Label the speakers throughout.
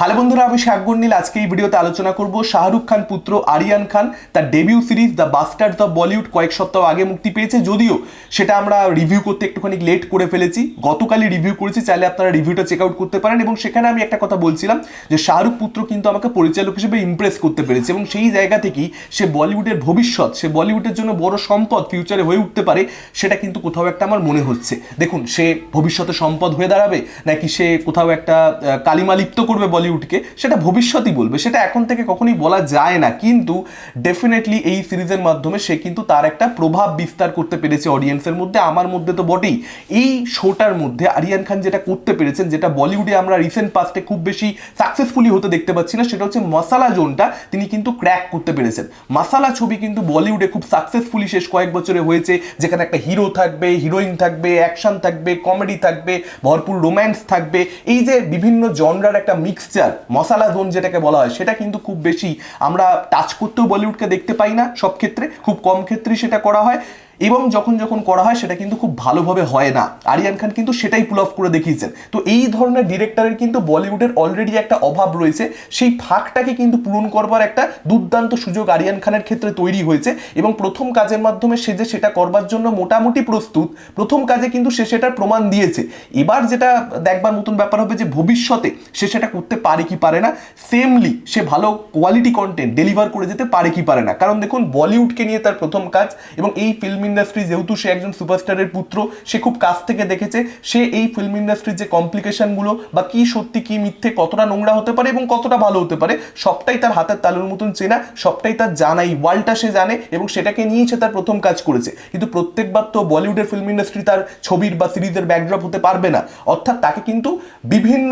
Speaker 1: Hello বন্ধুরা আমি শাকগুন নীল আজকে এই ভিডিওতে আলোচনা করব শাহরুখ খান পুত্র আরিয়ান খান। তার debut series the bastard the Bollywood কয়েক সপ্তাহ আগে মুক্তি পেয়েছে যদিও সেটা আমরা রিভিউ করতে একটুখানি লেট করে ফেলেছি। গতকালই রিভিউ করেছি চাইলে আপনারা রিভিউটা চেক আউট করতে পারেন। এবং সেখানে আমি একটা কথা বলছিলাম যে শাহরুখ পুত্র কিন্তু আমাকে পরিচালক হিসেবে ইমপ্রেস করতে পেরেছে এবং সেই জায়গা থেকেই সে বলিউডের ভবিষ্যৎ সে বলিউডের জন্য বড় সম্পদ ফিউচারে হয়ে উঠতে পারে সেটা কিন্তু কোথাও একটা আমার মনে হচ্ছে। দেখুন সে ভবিষ্যতে সম্পদ হয়ে দাঁড়াবে নাকি সে কোথাও একটা আহ, কালিমা লিপ্ত করবে বলিউডকে সেটা ভবিষ্যতই বলবে। সেটা এখন থেকে কখনোই বলা যায় না। কিন্তু ডেফিনেটলি এই সিরিজের মাধ্যমে সে কিন্তু তার একটা প্রভাব বিস্তার করতে পেরেছে অডিয়েন্সের মধ্যে, আমার মধ্যে তো বটেই। এই শোটার মধ্যে আরিয়ান খান যেটা করতে পেরেছেন, যেটা বলিউডে আমরা রিসেন্ট পাস্টে খুব বেশি সাকসেসফুলি হতে দেখতে পাচ্ছি না, সেটা হচ্ছে মশালা জোনটা, তিনি কিন্তু ক্র্যাক করতে পেরেছেন। মাসালা ছবি কিন্তু বলিউডে খুব সাকসেসফুলি শেষ কয়েক বছরে হয়েছে, যেখানে একটা হিরো থাকবে হিরোইন থাকবে অ্যাকশন থাকবে কমেডি থাকবে, ভরপুর রোম্যান্স থাকবে। এই যে বিভিন্ন জনরার একটা মিক্সচার মশালা জোন যেটাকে বলা হয়, সেটা কিন্তু খুব বেশি আমরা টাচ করতেও বলিউডকে দেখতে পাই না সব ক্ষেত্রে, খুব কম ক্ষেত্রেই সেটা করা হয়। এবং যখন যখন করা হয়, সেটা কিন্তু খুব ভালোভাবে হয় না। আরিয়ান খান কিন্তু সেটাই পুল অফ করে দেখিয়েছেন। তো এই ধরনের ডিরেক্টরের কিন্তু বলিউডের অলরেডি একটা অভাব রয়েছে। সেই ফাঁকটাকে কিন্তু পূরণ করবার একটা দুর্দান্ত সুযোগ আরিয়ান খানের ক্ষেত্রে তৈরি হয়েছে এবং প্রথম কাজের মাধ্যমে সে যে সেটা করবার জন্য মোটামুটি প্রস্তুত, প্রথম কাজে কিন্তু সে সেটার প্রমাণ দিয়েছে। এবার যেটা দেখবার মতন ব্যাপার হবে যে, ভবিষ্যতে সে সেটা করতে পারে কি পারে না সেমলি সে ভালো কোয়ালিটি কন্টেন্ট ডেলিভার করে যেতে পারে কি পারে না। কারণ দেখুন, বলিউডকে নিয়ে তার প্রথম কাজ এবং এই ফিল্ম ইন্ডাস্ট্রি যেহেতু সে একজন সুপারস্টারের পুত্র, সে খুব কাছ থেকে দেখেছে, সে এই ফিল্ম ইন্ডাস্ট্রির যে কমপ্লিকেশনগুলো বা কি সত্যি, কি মিথ্যে, কতটা নোংরা হতে পারে এবং কতটা ভালো হতে পারে, সবটাই তার হাতের তালুর মতন চেনা, সবটাই তার জানাই ওয়ার্ল্ডটা সে জানে এবং সেটাকে নিয়েই সে তার প্রথম কাজ করেছে। কিন্তু প্রত্যেকবার তো বলিউডের ফিল্ম ইন্ডাস্ট্রি তার ছবির বা সিরিজের ব্যাকড্রপ হতে পারবে না। অর্থাৎ তাকে কিন্তু বিভিন্ন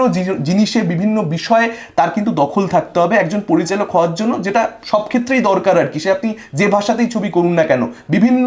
Speaker 1: জিনিসে, বিভিন্ন বিষয়ে তার কিন্তু দখল থাকতে হবে একজন পরিচালক হওয়ার জন্য, যেটা সব ক্ষেত্রেই দরকার আর কি। সে আপনি যে ভাষাতেই ছবি করুন না কেন, বিভিন্ন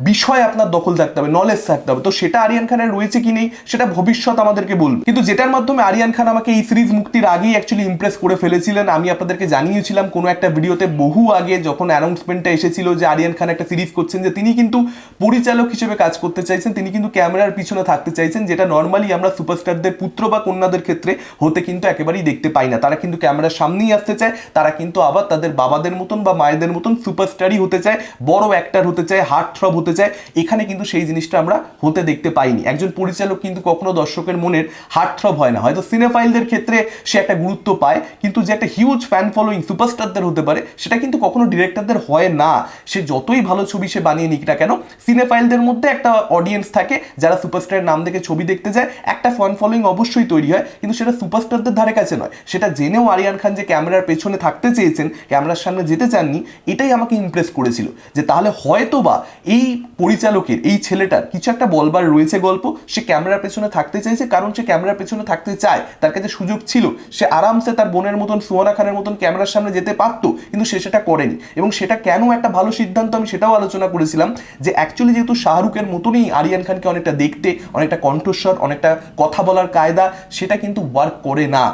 Speaker 1: বিষয়ে আপনার দখল থাকতে হবে নলেজ থাকতে হবে। তো সেটা আরিয়ান খানের রয়েছে কি নেই, সেটা ভবিষ্যৎ আমাদেরকে বলবে। কিন্তু যেটার মাধ্যমে আরিয়ান খান আমাকে এই সিরিজ মুক্তির আগেই অ্যাকচুয়ালি ইমপ্রেস করে ফেলেছিলেন, আমি আপনাদেরকে জানিয়েছিলাম কোনো একটা ভিডিওতে বহু আগে যখন অ্যানাউন্সমেন্টটা এসেছিল যে আরিয়ান খান একটা সিরিজ করছেন, যে তিনি কিন্তু পরিচালক হিসেবে কাজ করতে চাইছেন, তিনি কিন্তু ক্যামেরার পিছনে থাকতে চাইছেন, যেটা নর্মালি আমরা সুপারস্টারদের পুত্র বা কন্যাদের ক্ষেত্রে হতে কিন্তু একেবারেই দেখতে পাই না। তারা কিন্তু ক্যামেরার সামনেই আসতে চায়, তারা কিন্তু আবার তাদের বাবাদের মতন বা মায়েদের মতন সুপারস্টারই হতে চায়, বড় অ্যাক্টার হতে চায় হার্ট থ্রব হতে চায়, এখানে কিন্তু সেই জিনিসটা আমরা হতে দেখতে পাইনি। একজন পরিচালক কিন্তু কখনো দর্শকের মনের হার্ট থ্রব হয় না। হয়তো সিনেফাইলদের ক্ষেত্রে সে একটা গুরুত্ব পায়, কিন্তু যে একটা হিউজ ফ্যান ফলোয়িং সুপারস্টারদের হতে পারে, সেটা কিন্তু কখনো ডিরেক্টরদের হয় না। সে যতই ভালো ছবি সে বানিয়ে নিক না কেন, সিনেফাইলদের মধ্যে একটা অডিয়েন্স থাকে, যারা সুপারস্টারের নাম দেখে ছবি দেখতে যায়, একটা ফ্যান ফলোয়িং অবশ্যই তৈরি হয়, কিন্তু সেটা সুপারস্টারদের ধারে কাছে নয়। সেটা জেনেও আরিয়ান খান যে ক্যামেরার পেছনে থাকতে চেয়েছেন, ক্যামেরার সামনে যেতে চাননি, এটাই আমাকে ইমপ্রেস করেছিল। যে তাহলে হয়তো বা এই পরিচালকের, এই ছেলেটার কিছু একটা বলবার রয়েছে গল্প, সে ক্যামেরার পেছনে থাকতে চাইছে কারণ সে ক্যামেরার পেছনে থাকতে চায়। তার কাছে সুযোগ ছিল। সে আরামসে তার বোনের মতন সুয়ানা খানের মতন ক্যামেরার সামনে যেতে পারতো, কিন্তু সে সেটা করেনি। এবং সেটা কেন একটা ভালো সিদ্ধান্ত আমি সেটাও আলোচনা করেছিলাম যে অ্যাকচুয়ালি যেহেতু শাহরুখের মতনই আরিয়ান খানকে অনেকটা দেখতে, অনেকটা কণ্ঠস্বর, অনেকটা কথা বলার কায়দা, সেটা কিন্তু ওয়ার্ক করে না।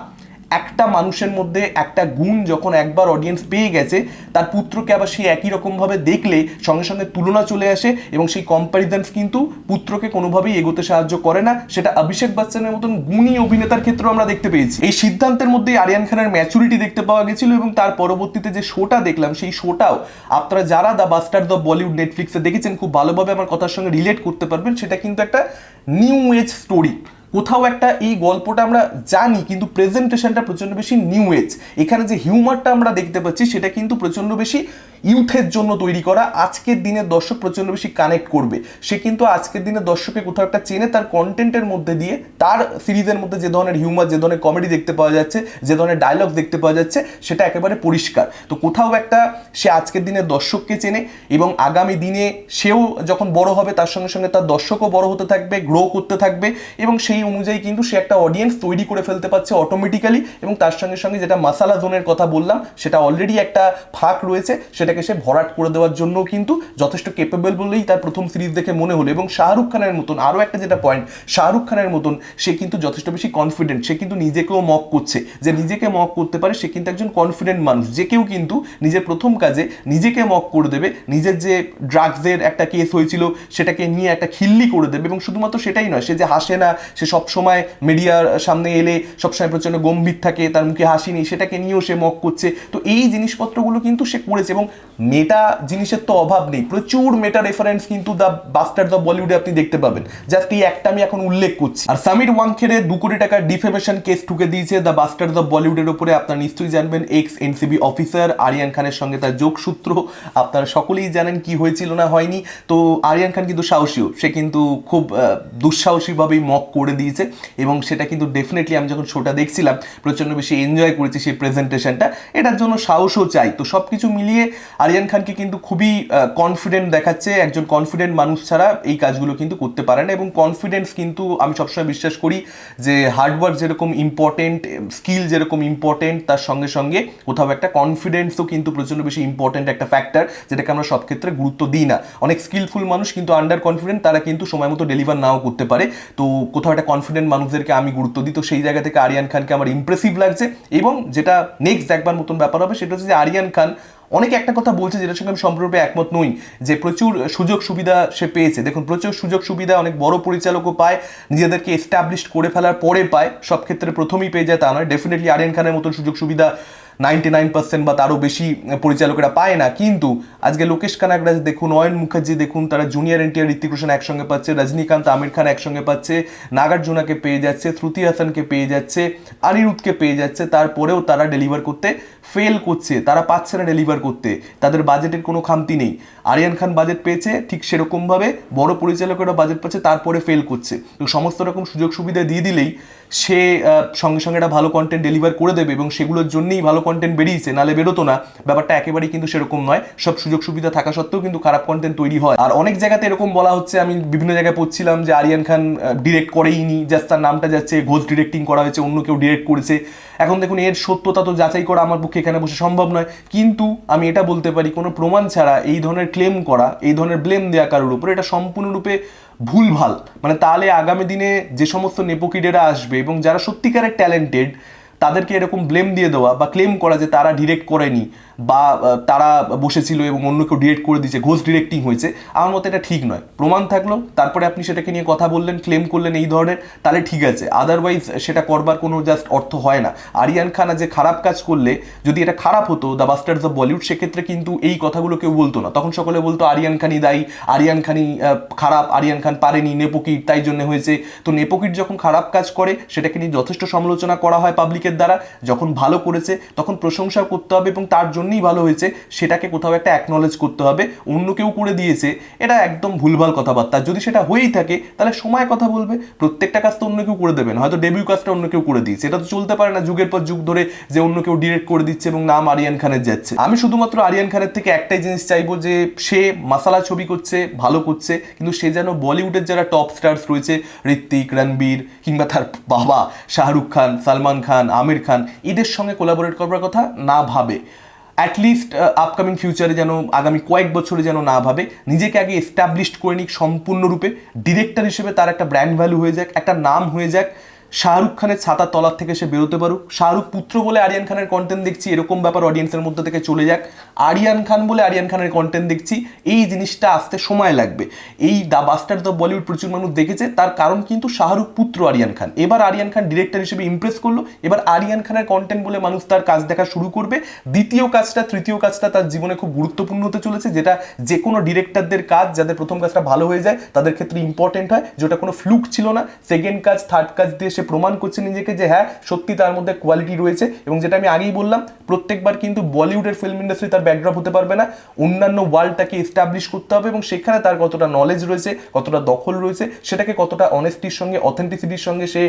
Speaker 1: একটা মানুষের মধ্যে একটা গুণ যখন একবার অডিয়েন্স পেয়ে গেছে, তার পুত্রকে আবার সেই একই রকমভাবে দেখলে সঙ্গে সঙ্গে তুলনা চলে আসে এবং সেই কম্প্যারিজনস কিন্তু পুত্রকে কোনোভাবেই এগোতে সাহায্য করে না। সেটা অভিষেক বচ্চনের মতন গুণী অভিনেতার ক্ষেত্রেও আমরা দেখতে পেয়েছি। এই সিদ্ধান্তের মধ্যেই আরিয়ান খানের ম্যাচুরিটি দেখতে পাওয়া গেছিল এবং তার পরবর্তীতে যে শোটা দেখলাম, সেই শোটাও আপনারা যারা দ্য বাস্টার দ্য বলিউড নেটফ্লিক্সে দেখেছেন, খুব ভালোভাবে আমার কথার সঙ্গে রিলেট করতে পারবেন। সেটা কিন্তু একটা নিউ এজ স্টোরি কোথাও একটা এই গল্পটা আমরা জানি, কিন্তু প্রেজেন্টেশনটা প্রচণ্ড বেশি নিউ এজ এখানে যে হিউমারটা আমরা দেখতে পাচ্ছি, সেটা কিন্তু প্রচণ্ড বেশি ইউথের জন্য তৈরি করা। আজকের দিনের দর্শক প্রচণ্ড বেশি কানেক্ট করবে। সে কিন্তু আজকের দিনের দর্শকে কোথাও একটা চেনে তার কন্টেন্টের মধ্যে দিয়ে, তার সিরিজের মধ্যে যে ধরনের হিউমার যে ধরনের কমেডি দেখতে পাওয়া যাচ্ছে, যে ধরনের ডায়লগ দেখতে পাওয়া যাচ্ছে, সেটা একেবারে পরিষ্কার। তো কোথাও একটা সে আজকের দিনের দর্শককে চেনে এবং আগামী দিনে সেও যখন বড় হবে, তার সঙ্গে সঙ্গে তার দর্শকও বড় হতে থাকবে গ্রো করতে থাকবে এবং সেই অনুযায়ী কিন্তু সে একটা অডিয়েন্স তৈরি করে ফেলতে পারছে অটোমেটিক্যালি এবং তার সঙ্গে সঙ্গে যেটা মাসালা জোনের কথা বললাম, সেটা অলরেডি একটা ফাঁক রয়েছে, সেটা সেটাকে সে ভরাট করে দেওয়ার জন্য কিন্তু যথেষ্ট কেপেবল বলেই তার প্রথম সিরিজ দেখে মনে হলো এবং শাহরুখ খানের মতন, আরও একটা যেটা পয়েন্ট শাহরুখ খানের মতন সে কিন্তু যথেষ্ট বেশি কনফিডেন্ট সে কিন্তু নিজেকেও মক করছে। যে নিজেকে মক করতে পারে, সে কিন্তু একজন কনফিডেন্ট মানুষ। যে কেউ কিন্তু নিজের প্রথম কাজে নিজেকে মক করে দেবে, নিজের যে ড্রাগসের একটা কেস হয়েছিল, সেটাকে নিয়ে একটা খিল্লি করে দেবে এবং শুধুমাত্র সেটাই নয়, সে যে হাসে না, সে সবসময় মিডিয়ার সামনে এলে সবসময় প্রচণ্ড গম্ভীর থাকে, তার মুখে হাসি নেই, সেটাকে নিয়েও সে মক করছে। তো এই জিনিসপত্রগুলো কিন্তু সে করেছে এবং মেটা জিনিসের তো অভাব নেই। প্রচুর মেটা রেফারেন্স কিন্তু দ্য বাস্টার দ্য বলিউডে আপনি দেখতে পাবেন। জাস্ট এই একটা আমি এখন উল্লেখ করছি। আর সামির ওয়াংখেড়ে দু কোটি টাকার ডিফেমেশন কেস ঠুকে দিয়েছে। দ্য বাস্টার দ্য বলিউডের উপরে আপনারা নিশ্চয়ই জানবেন। এক্স এনসিবি অফিসার আরিয়ান খানের সঙ্গে তার যোগসূত্র। আপনারা সকলেই জানেন কি হয়েছিল না হয়নি। তো আরিয়ান খান কিন্তু সাহসীও। সে কিন্তু খুব দুঃসাহসীভাবেই মক করে দিয়েছে। এবং সেটা কিন্তু ডেফিনেটলি আমি যখন শোটা দেখছিলাম, প্রচণ্ড বেশি এনজয় করেছি সেই প্রেজেন্টেশনটা এটার জন্য সাহসও চাই। তো সব কিছু মিলিয়ে আরিয়ান খানকে কিন্তু খুবই কনফিডেন্ট দেখাচ্ছে। একজন কনফিডেন্ট মানুষ ছাড়া এই কাজগুলো কিন্তু করতে পারে না এবং কনফিডেন্স কিন্তু আমি সবসময় বিশ্বাস করি যে হার্ডওয়ার্ক যেরকম ইম্পর্টেন্ট স্কিল যেরকম ইম্পর্টেন্ট তার সঙ্গে সঙ্গে কোথাও একটা কনফিডেন্সও কিন্তু প্রচণ্ড বেশি ইম্পর্টেন্ট একটা ফ্যাক্টর যেটাকে আমরা সব ক্ষেত্রে গুরুত্ব দিই না। অনেক স্কিলফুল মানুষ কিন্তু আন্ডার কনফিডেন্ট তারা কিন্তু সময় মতো ডেলিভার নাও করতে পারে। তো কোথাও একটা কনফিডেন্ট মানুষদেরকে আমি গুরুত্ব দিই, তো সেই জায়গা থেকে আরিয়ান খানকে আমার ইমপ্রেসিভ লাগছে এবং যেটা নেক্সট দেখবার মতন ব্যাপার হবে, সেটা হচ্ছে যে আরিয়ান খান অনেকে একটা কথা বলছে যেটার সঙ্গে আমি সম্পূর্ণরূপে একমত নই, যে প্রচুর সুযোগ সুবিধা সে পেয়েছে। দেখুন, প্রচুর সুযোগ সুবিধা অনেক বড় পরিচালকও পায়, নিজেদেরকে এস্টাবলিশ করে ফেলার পরে পায়, সব ক্ষেত্রে প্রথমেই পেয়ে যায় তা নয়। ডেফিনেটলি আরিয়ান খানের মতন সুযোগ সুবিধা নাইনটি নাইন পার্সেন্ট বা তারও বেশি পরিচালকেরা পায় না। কিন্তু আজকে লোকেশ কানাগরাজ দেখুন, অয়ন মুখার্জি দেখুন, তারা জুনিয়র এনটিআর ঋতিক রোশন একসঙ্গে পাচ্ছে, রজনীকান্ত, আমির খান একসঙ্গে পাচ্ছে, নাগার্জুনাকে পেয়ে যাচ্ছে, শ্রুতি হাসানকে পেয়ে যাচ্ছে আনিরুদ্ধকে পেয়ে যাচ্ছে, তারপরেও তারা ডেলিভার করতে ফেল করছে, তারা পাচ্ছে না ডেলিভার করতে, তাদের বাজেটের কোনো খামতি নেই। আরিয়ান খান বাজেট পেয়েছে, ঠিক সেরকমভাবে বড় পরিচালকেরা বাজেট পাচ্ছে, তারপরে ফেল করছে। তো সমস্ত রকম সুযোগ সুবিধা দিয়ে দিলেই সে সঙ্গে সঙ্গে একটা ভালো কন্টেন্ট ডেলিভার করে দেবে এবং সেগুলোর জন্যই ভালো কন্টেন্ট বেরিয়েছে, নালে বেরোতো না। ব্যাপারটা একেবারেই কিন্তু সেরকম নয়। সব সুযোগ সুবিধা থাকা সত্ত্বেও কিন্তু খারাপ কন্টেন্ট তৈরি হয়। আর অনেক জায়গাতে এরকম বলা হচ্ছে, আমি বিভিন্ন জায়গায় পড়ছিলাম যে আরিয়ান খান ডিরেক্ট করেইনি জাস্ট তার নামটা যাচ্ছে ঘোষ ডিরেক্টিং করা হয়েছে, অন্য কেউ ডিরেক্ট করেছে। এখন দেখুন, এর সত্যতা তো যাচাই করা আমার পক্ষে এখানে বসে সম্ভব নয়। কিন্তু আমি এটা বলতে পারি, কোনো প্রমাণ ছাড়া এই ধরনের ক্লেম করা, এই ধরনের ব্লেম দেওয়া কারোর উপরে এটা সম্পূর্ণরূপে ভুল ভালো মানে তাহলে আগামী দিনে যে সমস্ত নেপোকিডেরা আসবে এবং যারা সত্যিকারের ট্যালেন্টেড তাদেরকে এরকম ব্লেম দিয়ে দেওয়া বা ক্লেম করা যে তারা ডিরেক্ট করেনি বা তারা বসেছিল এবং অন্য কেউ ডিরেক্ট করে দিয়েছে ঘোষ ডিরেক্টিং হয়েছে, আমার মতে এটা ঠিক নয়। প্রমাণ থাকল, তারপরে আপনি সেটাকে নিয়ে কথা বললেন ক্লেম করলেন এই ধরনের, তাহলে ঠিক আছে। আদারওয়াইজ সেটা করবার কোনো জাস্ট অর্থ হয় না। আরিয়ান খান যে খারাপ কাজ করলে, যদি এটা খারাপ হতো দ্য বাস্টার্স অফ বলিউড সেক্ষেত্রে কিন্তু এই কথাগুলো কেউ বলতো না। তখন সকলে বলতো, আরিয়ান খানই দায়ী, আরিয়ান খানই খারাপ, আরিয়ান খান পারেনি নেপোকিট তাই জন্য হয়েছে। তো নেপোকিট যখন খারাপ কাজ করে, সেটাকে নিয়ে যথেষ্ট সমালোচনা করা হয় পাবলিকের দ্বারা যখন ভালো করেছে, তখন প্রশংসা করতে হবে এবং তার জন্যই ভালো হয়েছে, সেটাকে কোথাও একটা অ্যাকনলেজ করতে হবে, অন্য কেউ করে দিয়েছে, এটা একদম ভুলভাল কথাবার্তা। যদি সেটা হয়েই থাকে, তাহলে সময় কথা বলবে, প্রত্যেকটা কাজ তো অন্য কেউ করে দেবেন, হয়তো ডেবিউ কাজটা অন্য কেউ করে দিয়েছে, এটা তো চলতে পারে না, যুগের পর যুগ ধরে যে অন্য কেউ ডিরেক্ট করে দিচ্ছে এবং নাম আরিয়ান খানের যাচ্ছে। আমি শুধুমাত্র আরিয়ান খানের থেকে একটাই জিনিস চাইব যে, সে মাসালা ছবি করছে, ভালো করছে, কিন্তু সে যেন বলিউডের যারা টপ স্টার্স রয়েছে, ঋত্বিক, রণবীর, কিংবা তার বাবা, শাহরুখ খান, সালমান খান আমির খান এদের সঙ্গে কোলাবোরেট করবার কথা না ভাবে। অ্যাটলিস্ট আপকামিং ফিউচারে যেন, আগামী কয়েক বছরে যেন না ভাবে। নিজেকে আগে এস্টাবলিশড করে নিক সম্পূর্ণরূপে। ডিরেক্টর হিসেবে তার একটা ব্র্যান্ড ভ্যালু হয়ে যাক, একটা নাম হয়ে যাক। শাহরুখ খানের ছাতার তলার থেকে সে বেরোতে পারুক। শাহরুখ পুত্র বলে আরিয়ান খানের কন্টেন্ট দেখছি, এরকম ব্যাপার অডিয়েন্সের মধ্যে থেকে চলে যাক। আরিয়ান খান বলে আরিয়ান খানের কন্টেন্ট দেখছি, এই জিনিসটা আসতে সময় লাগবে। এই দা বাস্টার দ্য বলিউড প্রচুর মানুষ দেখেছে, তার কারণ কিন্তু শাহরুখ পুত্র আরিয়ান খান। এবার আরিয়ান খান ডিরেক্টর হিসেবে ইমপ্রেস করল, এবার আরিয়ান খানের কন্টেন্ট বলে মানুষ তার কাজ দেখা শুরু করবে। দ্বিতীয় কাজটা, তৃতীয় কাজটা তার জীবনে খুব গুরুত্বপূর্ণ হতে চলেছে, যেটা যে কোনো ডিরেক্টরদের কাজ, যাদের প্রথম কাজটা ভালো হয়ে যায়, তাদের ক্ষেত্রে ইম্পর্টেন্ট হয়, যেটা কোনো ফ্লুক ছিল না। সেকেন্ড কাজ থার্ড কাজ দিয়ে প্রমাণ করছে নিজেকে যে হ্যাঁ সত্যি তার মধ্যে কোয়ালিটি রয়েছে এবং যেটা আমি আগেই বললাম, প্রত্যেকবার কিন্তু বলিউডের ফিল্ম ইন্ডাস্ট্রি তার ব্যাকড্রপ হতে পারবে না। অন্যান্য ওয়ার্ল্ডটাকে এস্টাবলিশ করতে হবে এবং সেখানে তার কতটা নলেজ রয়েছে, কতটা দখল রয়েছে, সেটাকে কতটা অনেস্টির সঙ্গে অথেন্টিসিটির সঙ্গে সে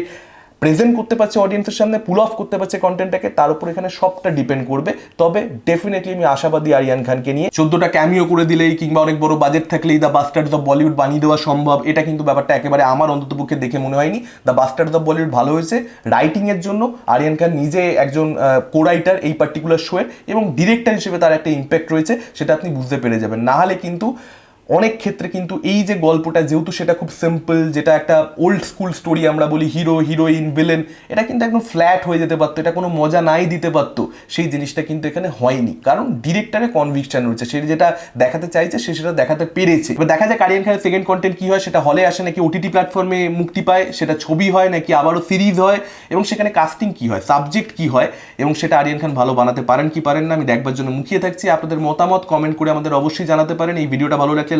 Speaker 1: প্রেজেন্ট করতে পারছে অডিয়েন্সের সামনে পুল অফ করতে পারছে কন্টেন্টটাকে তার উপর এখানে সবটা ডিপেন্ড করবে। তবে ডেফিনেটলি আমি আশাবাদী আরিয়ান খানকে নিয়ে, চোদ্দটা ক্যামিও করে দিলেই কিংবা অনেক বড় বাজেট থাকলেই দ্য বাস্টার্ড অফ বলিউড বানিয়ে দেওয়া সম্ভব, এটা কিন্তু ব্যাপারটা একেবারে আমার অন্ততপক্ষে দেখে মনে হয়নি। দ্য বাস্টার্ড অফ বলিউড ভালো হয়েছে রাইটিংয়ের জন্য, আরিয়ান খান নিজে একজন কো রাইটার এই পার্টিকুলার শোয়ের এবং ডিরেক্টর হিসেবে তার একটা ইম্প্যাক্ট রয়েছে, সেটা আপনি বুঝতে পেরে যাবেন। না হলে কিন্তু অনেক ক্ষেত্রে কিন্তু এই যে গল্পটা, যেহেতু সেটা খুব সিম্পল যেটা একটা ওল্ড স্কুল স্টোরি আমরা বলি হিরো হিরোইন ভিলেন এটা কিন্তু একদম ফ্ল্যাট হয়ে যেতে পারতো, এটা কোনো মজা নাই দিতে পারতো। সেই জিনিসটা কিন্তু এখানে হয়নি। কারণ ডিরেক্টরের কনভিকশন রয়েছে। সে যেটা দেখাতে চাইছে, সে সেটা দেখাতে পেরেছে। এবার দেখা যায় কারিয়ান খানের সেকেন্ড কন্টেন্ট কী হয়, সেটা হলে আসে নাকি ওটিটি প্ল্যাটফর্মে মুক্তি পায়, সেটা ছবি হয় নাকি আবারও সিরিজ হয়, এবং সেখানে কাস্টিং কি হয় সাবজেক্ট কি হয়, এবং সেটা আরিয়ান খান ভালো বানাতে পারেন কি পারেন না, আমি দেখবার জন্য মুখিয়ে থাকছি। আপনাদের মতামত কমেন্ট করে আমাদের অবশ্যই জানাতে পারেন। এই ভিডিওটা ভালো লাগলে